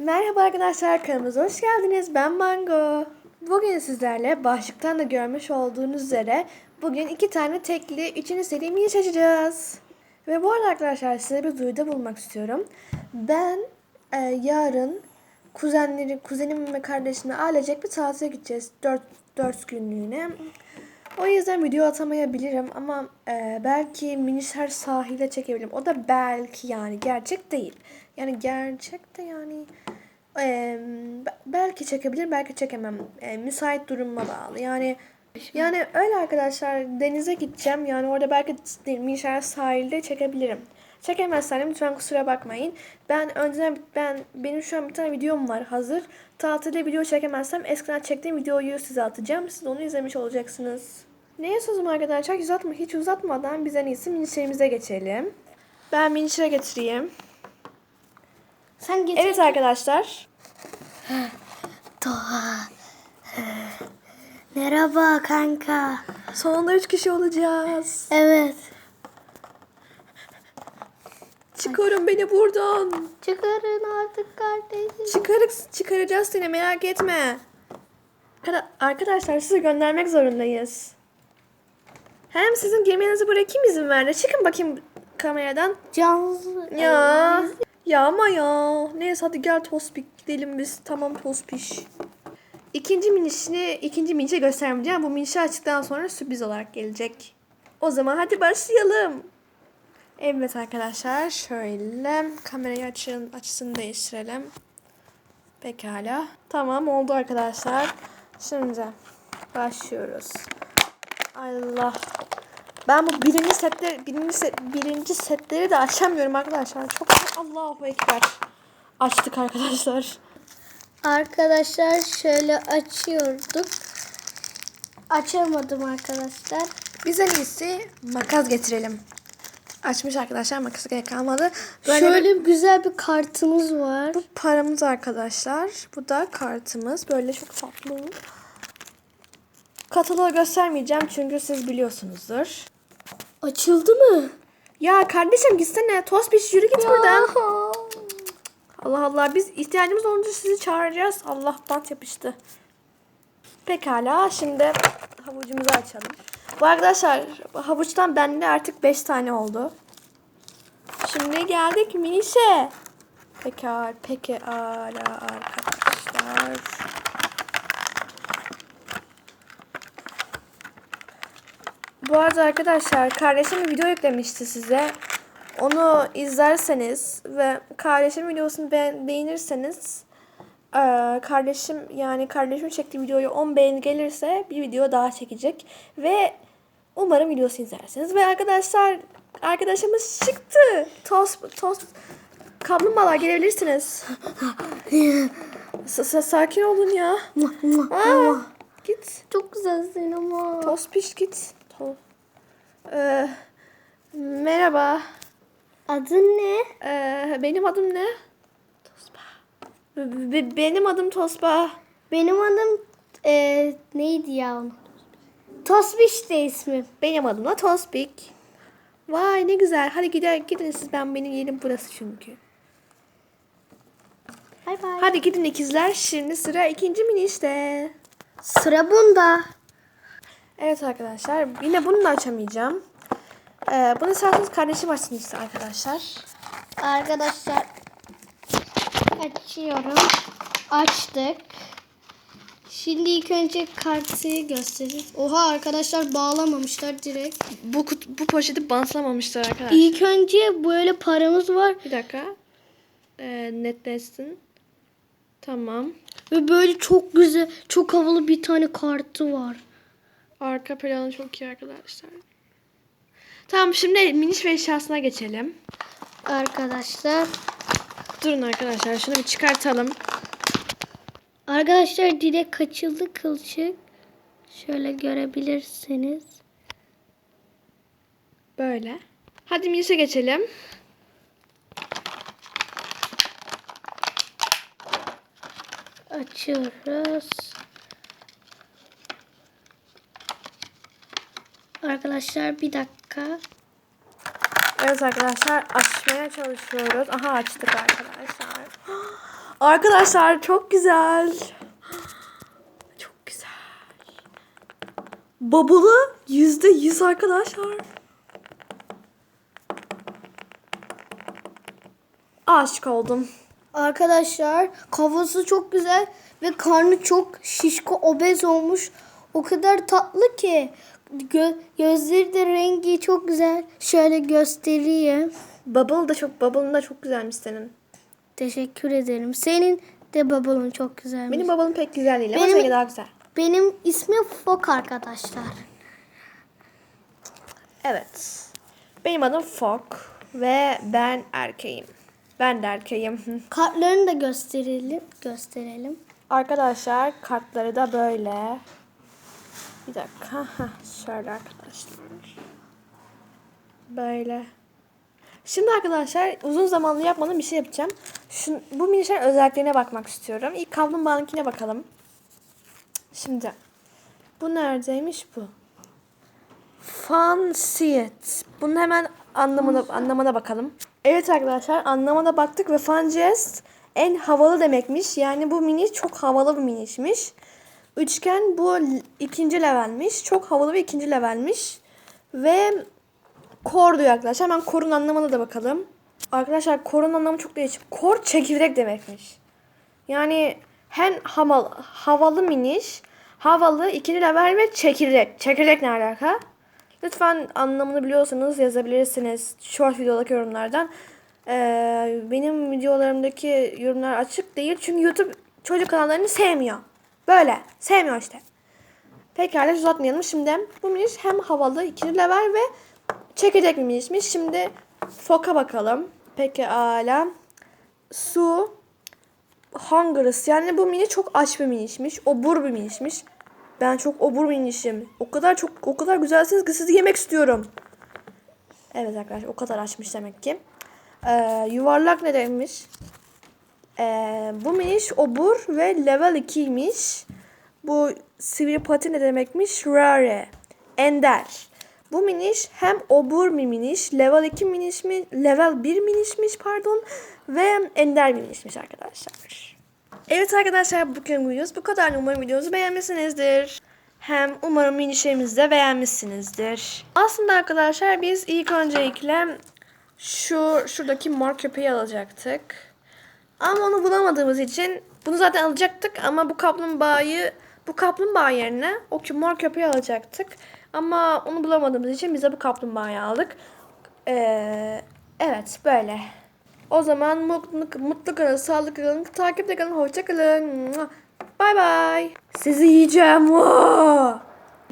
Merhaba arkadaşlar kanalımıza hoş geldiniz. Ben Mango. Bugün sizlerle başlıktan da görmüş olduğunuz üzere bugün iki tane tekli üçüncü seri mini açacağız. Ve bu arada arkadaşlar size bir duyuruda bulmak istiyorum. Ben e, yarın kuzenleri, kuzenim ve kardeşimle ailecek bir tatile gideceğiz. 4, 4 günlüğüne. O yüzden video atamayabilirim ama e, belki minişer sahile çekebilirim. O da belki yani gerçek değil. Yani gerçek de yani e, be- belki çekebilirim belki çekemem. E, müsait durumuma bağlı. Yani yani öyle arkadaşlar denize gideceğim. Yani orada belki minişer sahilde çekebilirim. Çekemezsem lütfen kusura bakmayın. Ben önceden ben benim şu an bir tane videom var hazır. Tatilde video çekemezsem eskiden çektiğim videoyu size atacağım. Siz onu izlemiş olacaksınız. Neye sözüm arkadaşlar? Hiç, uzatma, hiç uzatmadan biz en iyisi minişerimize geçelim. Ben minişere getireyim. Sen getir. Evet arkadaşlar. Doğa. Merhaba kanka. Sonunda 3 kişi olacağız. Evet. Çıkarın beni buradan. Çıkarın artık kardeşim. Çıkarık, çıkaracağız seni merak etme. Arkada- Arkadaşlar sizi göndermek zorundayız. Hem sizin geminizi bırakayım izin verdi. Çıkın bakayım kameradan. Canlı. Ya. Ya ama ya. Neyse hadi gel Tospik gidelim biz. Tamam Tospiş. İkinci minişini ikinci minişe göstermeyeceğim. Bu minişi açtıktan sonra sürpriz olarak gelecek. O zaman hadi başlayalım. Evet arkadaşlar şöyle kamerayı açın, açısını değiştirelim. Pekala. Tamam oldu arkadaşlar. Şimdi başlıyoruz. Allah. Ben bu birinci setleri birinci set, birinci setleri de açamıyorum arkadaşlar. Çok Allahu ekber. Açtık arkadaşlar. Arkadaşlar şöyle açıyorduk. Açamadım arkadaşlar. Biz en iyisi makas getirelim. Açmış arkadaşlar makası gerek kalmadı. Böyle bir- şöyle güzel bir kartımız var. bu paramız arkadaşlar. Bu da kartımız. Böyle çok tatlı. Kataloğu göstermeyeceğim çünkü siz biliyorsunuzdur. Açıldı mı? Ya kardeşim gitsene. Tost bir yürü git buradan. Allah Allah biz ihtiyacımız olunca sizi çağıracağız. Allah bant yapıştı. Pekala şimdi havucumuzu açalım. Bu arkadaşlar havuçtan bende artık 5 tane oldu. Şimdi geldik minişe. Pekala, pekala arkadaşlar. Bu arada arkadaşlar kardeşim bir video yüklemişti size. Onu izlerseniz ve kardeşim videosunu beğen- beğenirseniz eee, kardeşim yani kardeşim çektiği videoyu 10 beğeni gelirse bir video daha çekecek ve umarım videosu izlersiniz ve arkadaşlar arkadaşımız çıktı. Tost tost kaplumbağalar gelebilirsiniz. S- sakin olun ya. Aa, git. Çok güzelsin ama. Tost piş git. To Ee, merhaba. Adın ne? Ee, benim adım ne? Be- benim adım Tosba. Benim adım e, neydi ya? onun? Tosbiş de ismim. Benim adım da Tospik. Vay ne güzel. Hadi gidelim gidin siz ben benim yerim burası çünkü. Bay bay. Hadi gidin ikizler. Şimdi sıra ikinci mini işte. Sıra bunda. Evet arkadaşlar. Yine bunu da açamayacağım. Ee, bunu isterseniz kardeşim açsın işte arkadaşlar. Arkadaşlar açıyorum. Açtık. Şimdi ilk önce kartı göstereyim. Oha arkadaşlar bağlamamışlar direkt. Bu kut- bu poşeti bantlamamışlar arkadaşlar. İlk önce böyle paramız var Bir dakika. Ee, netleşsin. Tamam. ve böyle çok güzel, çok havalı bir tane kartı var. Arka planı çok iyi arkadaşlar. Tamam şimdi miniş ve eşyasına geçelim. Arkadaşlar, Durun arkadaşlar şunu bir çıkartalım. arkadaşlar direkt kaçıldı kılçık. Şöyle görebilirsiniz. Böyle. Hadi minişe geçelim. Açıyoruz. Arkadaşlar bir dakika. Evet arkadaşlar açmaya çalışıyoruz. Aha açtık arkadaşlar. Arkadaşlar çok güzel. Çok güzel. Bubble'ı yüzde yüz arkadaşlar. Aşık oldum. Arkadaşlar kafası çok güzel ve karnı çok şişko obez olmuş. O kadar tatlı ki. Gö- gözleri de rengi çok güzel. Şöyle göstereyim. Bubble da çok, Bubble'ın da çok güzelmiş senin. Teşekkür ederim. Senin de babalın çok güzelmiş. Benim Bubble'ım pek güzel değil ama Benim- seninki daha güzel. Benim ismim Fok arkadaşlar. Evet. Benim adım Fok ve ben erkeğim. Ben de erkeğim. Kartlarını da gösterelim. Gösterelim. Arkadaşlar kartları da böyle. Bir dakika. Heh, Şöyle arkadaşlar. Böyle. Şimdi arkadaşlar uzun zamanlı yapmadığım bir şey yapacağım. Şu, bu minişlerin özelliklerine bakmak istiyorum. İlk kaplumbağanınkine bakalım. Şimdi. Bu neredeymiş bu? İt. Bunun hemen anlamına, anlamına bakalım. Evet arkadaşlar anlamına baktık ve jest en havalı demekmiş. Yani bu mini çok havalı bir minişmiş. Üçgen bu ikinci levelmiş. Çok havalı bir ikinci levelmiş. Ve kor diyor arkadaşlar. Hemen korun anlamına da bakalım. Arkadaşlar korun anlamı çok değişik. Kor çekirdek demekmiş. Yani hem havalı, havalı miniş, havalı ikinci level ve çekirdek. Çekirdek ne alaka? Lütfen anlamını biliyorsanız yazabilirsiniz short videodaki yorumlardan. Ee, benim videolarımdaki yorumlar açık değil çünkü YouTube çocuk kanallarını sevmiyor. Böyle sevmiyor işte. Pekala uzatmayalım. Şimdi bu miniş hem havalı ikinci level ve çekirdek bir minişmiş. Şimdi foka bakalım. Pekala. Su Hungerous. Yani bu mini çok aç bir minişmiş. Obur bir minişmiş. Ben çok obur minişim. O kadar çok o kadar güzelsiniz ki sizi yemek istiyorum. Evet arkadaşlar o kadar açmış demek ki. Ee, yuvarlak ne demiş? Ee, bu miniş obur ve level 2'ymiş. Bu sivri pati ne demekmiş? Rare. Ender. Bu miniş hem obur bir miniş, level 2 miniş mi, level 1 minişmiş pardon ve ender minişmiş arkadaşlar. Evet arkadaşlar bugün videomuz bu kadar. Umarım videomuzu beğenmişsinizdir. Hem umarım minişlerimizi de beğenmişsinizdir. Aslında arkadaşlar biz ilk öncelikle şu şuradaki mor köpeği alacaktık. Ama onu bulamadığımız için bunu zaten alacaktık ama bu kaplumbağayı bu kaplumbağa yerine o mor köpeği alacaktık. Ama onu bulamadığımız için biz de bu kaplumbağayı aldık. Ee, evet böyle. O zaman mutlu, mutlu kalın, sağlıklı kalın, takipte kalın, hoşça kalın. Bay bay. Sizi yiyeceğim.